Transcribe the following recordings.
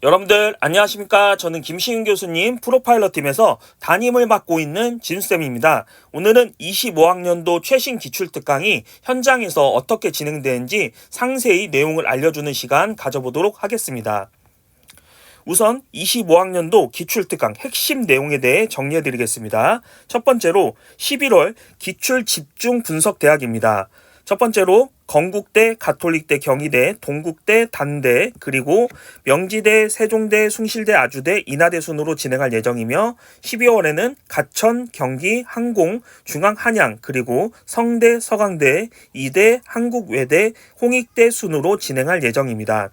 여러분들 안녕하십니까? 저는 김시윤 교수님 프로파일러 팀에서 담임을 맡고 있는 진수쌤입니다. 오늘은 25학년도 최신 기출특강이 현장에서 어떻게 진행되는지 상세히 내용을 알려주는 시간 가져보도록 하겠습니다. 우선 25학년도 기출특강 핵심 내용에 대해 정리해 드리겠습니다. 첫 번째로 11월 기출 집중 분석 대학입니다 첫 번째로 건국대, 가톨릭대, 경희대, 동국대, 단대, 그리고 명지대, 세종대, 숭실대, 아주대, 인하대 순으로 진행할 예정이며 12월에는 가천, 경기, 항공, 중앙 한양, 그리고 성대, 서강대, 이대, 한국외대, 홍익대 순으로 진행할 예정입니다.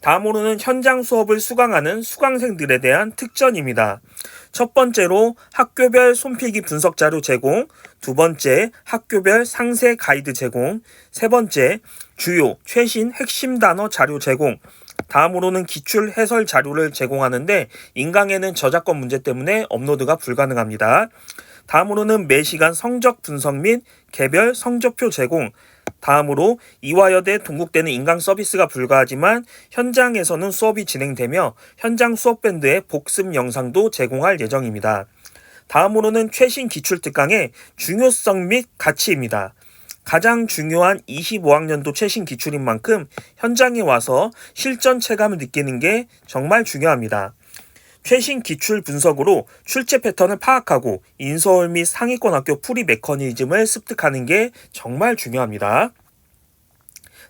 다음으로는 현장 수업을 수강하는 수강생들에 대한 특전입니다. 첫 번째로 학교별 손필기 분석 자료 제공, 두 번째 학교별 상세 가이드 제공, 세 번째 주요 최신 핵심 단어 자료 제공, 다음으로는 기출 해설 자료를 제공하는데 인강에는 저작권 문제 때문에 업로드가 불가능합니다. 다음으로는 매시간 성적 분석 및 개별 성적표 제공, 다음으로 이화여대 동국대는 인강 서비스가 불가하지만 현장에서는 수업이 진행되며 현장 수업 밴드의 복습 영상도 제공할 예정입니다. 다음으로는 최신 기출특강의 중요성 및 가치입니다. 가장 중요한 25학년도 최신 기출인 만큼 현장에 와서 실전 체감을 느끼는 게 정말 중요합니다. 최신 기출 분석으로 출제 패턴을 파악하고 인서울 및 상위권 학교 풀이 메커니즘을 습득하는 게 정말 중요합니다.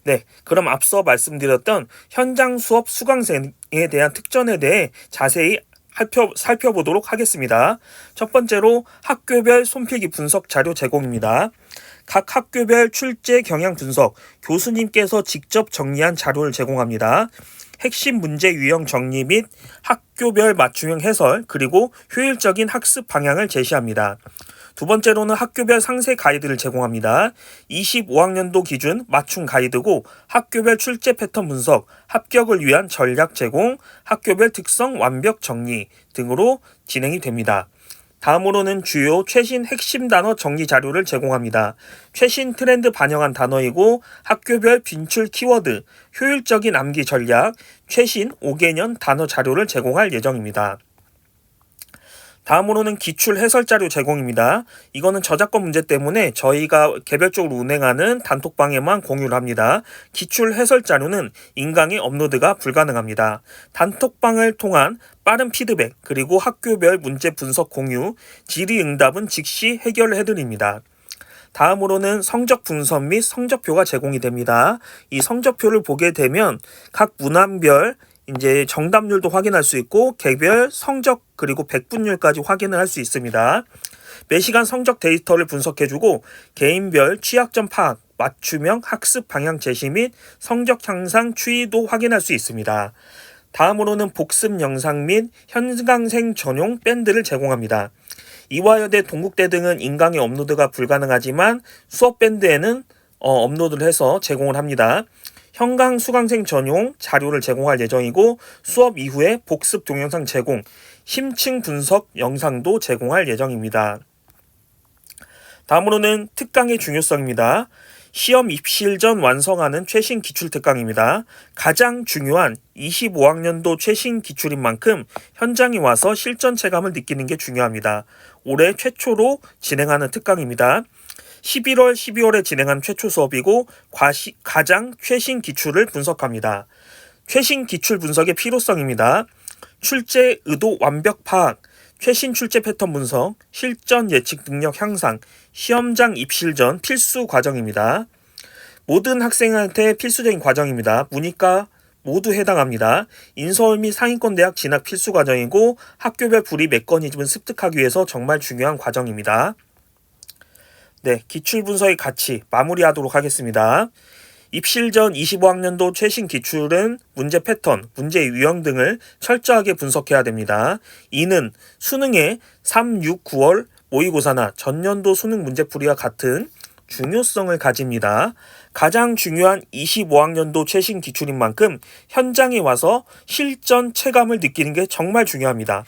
네, 그럼 앞서 말씀드렸던 현장 수업 수강생에 대한 특전에 대해 자세히 살펴, 살펴보도록 하겠습니다. 첫 번째로 학교별 손필기 분석 자료 제공입니다. 각 학교별 출제 경향 분석, 교수님께서 직접 정리한 자료를 제공합니다. 핵심 문제 유형 정리 및 학교별 맞춤형 해설, 그리고 효율적인 학습 방향을 제시합니다. 두 번째로는 학교별 상세 가이드를 제공합니다. 25학년도 기준 맞춤 가이드고 학교별 출제 패턴 분석, 합격을 위한 전략 제공, 학교별 특성 완벽 정리 등으로 진행이 됩니다. 다음으로는 주요 최신 핵심 단어 정리 자료를 제공합니다. 최신 트렌드 반영한 단어이고 학교별 빈출 키워드, 효율적인 암기 전략, 최신 5개년 단어 자료를 제공할 예정입니다. 다음으로는 기출 해설 자료 제공입니다. 이거는 저작권 문제 때문에 저희가 개별적으로 운행하는 단톡방에만 공유를 합니다. 기출 해설 자료는 인강의 업로드가 불가능합니다. 단톡방을 통한 빠른 피드백 그리고 학교별 문제 분석 공유, 질의응답은 즉시 해결해 드립니다. 다음으로는 성적 분석 및 성적표가 제공이 됩니다. 이 성적표를 보게 되면 각 문항별 이제 정답률도 확인할 수 있고 개별 성적 그리고 백분율까지 확인을 할 수 있습니다. 매시간 성적 데이터를 분석해주고 개인별 취약점 파악, 맞춤형 학습 방향 제시 및 성적 향상 추이도 확인할 수 있습니다. 다음으로는 복습 영상 및 현강생 전용 밴드를 제공합니다. 이화여대 동국대 등은 인강의 업로드가 불가능하지만 수업 밴드에는 어, 업로드를 해서 제공을 합니다. 현강 수강생 전용 자료를 제공할 예정이고 수업 이후에 복습 동영상 제공, 심층 분석 영상도 제공할 예정입니다. 다음으로는 특강의 중요성입니다. 시험 입실 전 완성하는 최신 기출 특강입니다. 가장 중요한 25학년도 최신 기출인 만큼 현장에 와서 실전 체감을 느끼는 게 중요합니다. 올해 최초로 진행하는 특강입니다. 11월, 12월에 진행한 최초 수업이고 과시, 가장 최신 기출을 분석합니다. 최신 기출 분석의 필요성입니다. 출제 의도 완벽 파악, 최신 출제 패턴 분석, 실전 예측 능력 향상, 시험장 입실 전 필수 과정입니다. 모든 학생한테 필수적인 과정입니다. 문이과 모두 해당합니다. 인서울 및 상위권 대학 진학 필수 과정이고 학교별 불이 메커니즘을 습득하기 위해서 정말 중요한 과정입니다. 네, 기출 분석의 가치 마무리하도록 하겠습니다. 입실 전 25학년도 최신 기출은 문제 패턴, 문제 유형 등을 철저하게 분석해야 됩니다. 이는 수능의 3, 6, 9월 모의고사나 전년도 수능 문제풀이와 같은 중요성을 가집니다. 가장 중요한 25학년도 최신 기출인 만큼 현장에 와서 실전 체감을 느끼는 게 정말 중요합니다.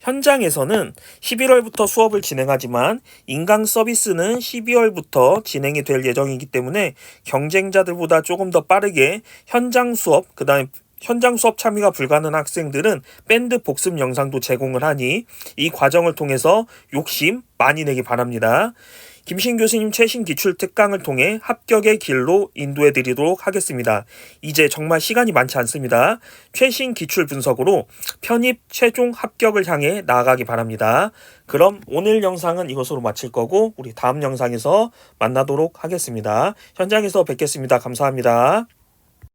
현장에서는 11월부터 수업을 진행하지만 인강 서비스는 12월부터 진행이 될 예정이기 때문에 경쟁자들보다 조금 더 빠르게 현장 수업, 그 다음에 현장 수업 참여가 불가능한 학생들은 밴드 복습 영상도 제공을 하니 이 과정을 통해서 욕심 많이 내기 바랍니다. 김신 교수님 최신 기출 특강을 통해 합격의 길로 인도해 드리도록 하겠습니다. 이제 정말 시간이 많지 않습니다. 최신 기출 분석으로 편입 최종 합격을 향해 나아가기 바랍니다. 그럼 오늘 영상은 이것으로 마칠 거고 우리 다음 영상에서 만나도록 하겠습니다. 현장에서 뵙겠습니다. 감사합니다.